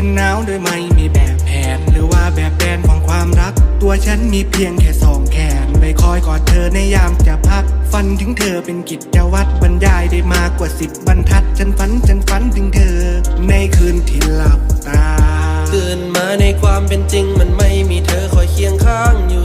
ฉันหนาวโดยไม่มีแบบแผน หรือว่าแบบแปนของความรัก ตัวฉันมีเพียงแค่สองแขนไปคอยกอดเธอในยามจะพัก ฝันถึงเธอเป็นกิจวัตรบรรยายได้มากกว่าสิบบรรทัด ฉันฝันฉันฝันถึงเธอ ในคืนที่หลับตาตื่นมาในความเป็นจริงมันไม่มีเธอคอยเคียงข้างอยู่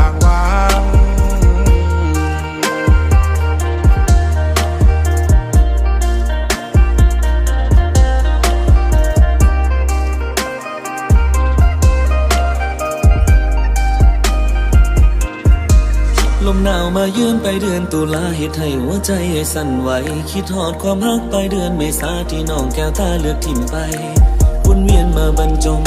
หนาวมายืนไปเดือนตุลาเหตุให้หัวใจสั่นไหว คิดหอดความรักไปเดือนเมษาที่น้องแก้วตาเลือกทิมไปวนเวียนมาบรรจง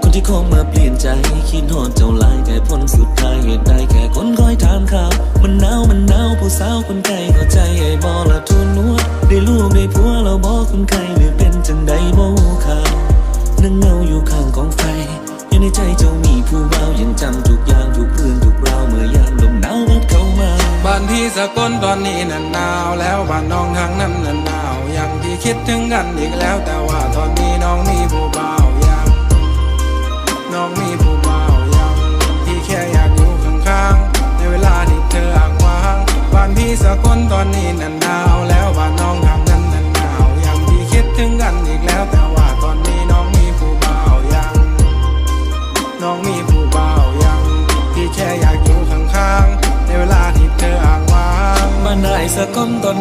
คนที่คงมาเปลี่ยนใจ คิดหอดเจ้าลายแต่พ้นสุดท้ายเหตุใดแค่คนคอยถามข่าว มันหนาวมันหนาวผู้สาวคนไกลเข้าใจไอ้บอละทุนนัวได้ลูก สกลตอนนี้นั่นหนาวแล้วบ้านน้องทางนั้นนั่นหนาวยังที่คิดถึงกันอีกแล้วแต่ว่าตอนนี้น้องมีผู้บ่าวยังน้องมีผู้บ่าวยังที่แค่อยากอยู่ข้างๆในเวลาที่เธออ้างว่างบ้านพี่สกลตอนนี้นั่น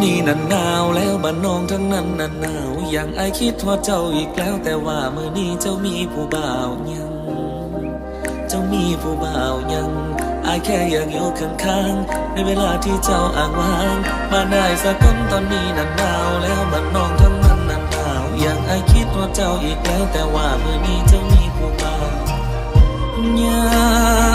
นตอนนี้นั้นหนาวแล้วบ้านน้องทั้งนั้นนั้นหนาว อย่างไอคิดว่าเจ้าอีกแล้ว แต่ว่าเมื่อนี้เจ้ามีผู้บ่าวยัง เจ้ามีผู้บ่าวยังอายแค่อยากอยู่ข้างๆ ในเวลาที่เจ้าอ่างว่างบ้านนายสะก้อนตอนนี้นั้นหนาวแล้วบ้านน้องทั้งนั้นนั้นหนาว อย่างไอคิดว่าเจ้าอีกแล้ว แต่ว่าเมื่อนี้เจ้ามีผู้บ่าวยัง